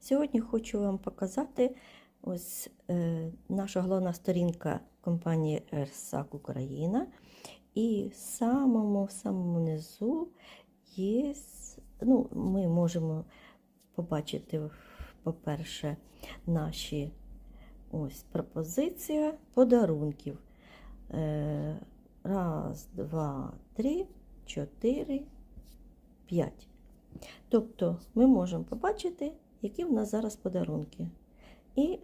Сьогодні хочу вам показати ось е, наша головна сторінка компанії РСАК Україна. І в самому в самому низу є, ну, ми можемо побачити, по-перше, наші ось пропозиція подарунків. Е, Раз, два, три, чотири, п'ять. Тобто ми можемо побачити, які в нас зараз подарунки. І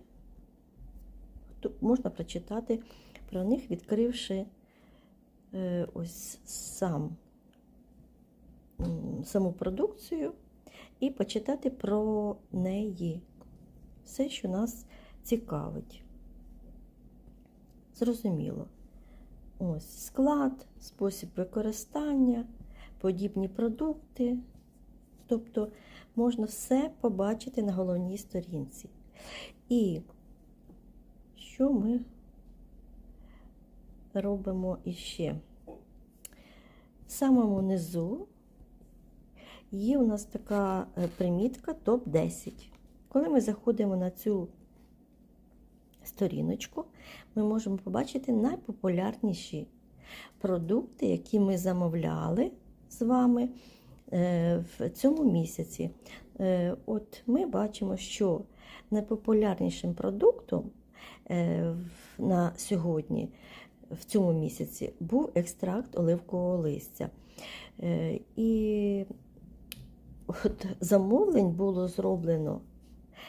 можна прочитати про них, відкривши е, ось сам, саму продукцію і почитати про неї. Все, що нас цікавить. Зрозуміло. Ось склад, спосіб використання, подібні продукти. Тобто можна все побачити на головній сторінці. І що ми робимо іще? В самому низу є у нас така е, примітка топ-10. Коли ми заходимо на цю сторіночку, ми можемо побачити найпопулярніші продукти, які ми замовляли з вами в цьому місяці. Е, От ми бачимо, що найпопулярнішим продуктом е, на сьогодні, в цьому місяці, був екстракт оливкового листя. Е, І от замовлень було зроблено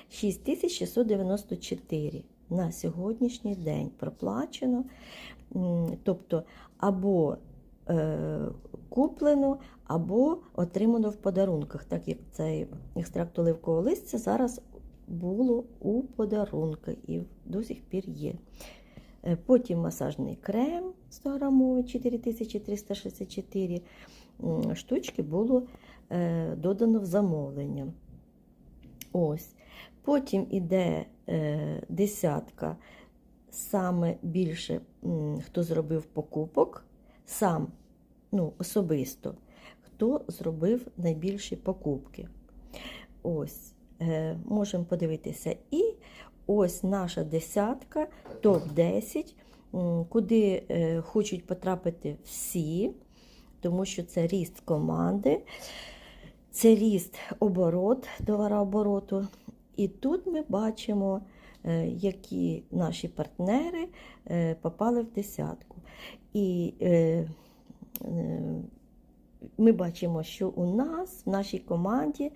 6694 на сьогоднішній день проплачено. Тобто або е, куплено, або отримано в подарунках, так як цей екстракт оливкового листя зараз було у подарунку і до сих пір є. Е, Потім масажний крем 100 грамовий 4364 штучки було е, додано в замовлення. Ось. Потім іде е, десятка, саме більше хто зробив покупок, сам ну, особисто, хто зробив найбільші покупки. Ось, е, можемо подивитися. І ось наша десятка, топ-10, куди е, хочуть потрапити всі, тому що це ріст команди, це ріст оборот, товарообороту. І тут ми бачимо, які наші партнери е, попали в десятку. І е, е, ми бачимо, що у нас в нашій команді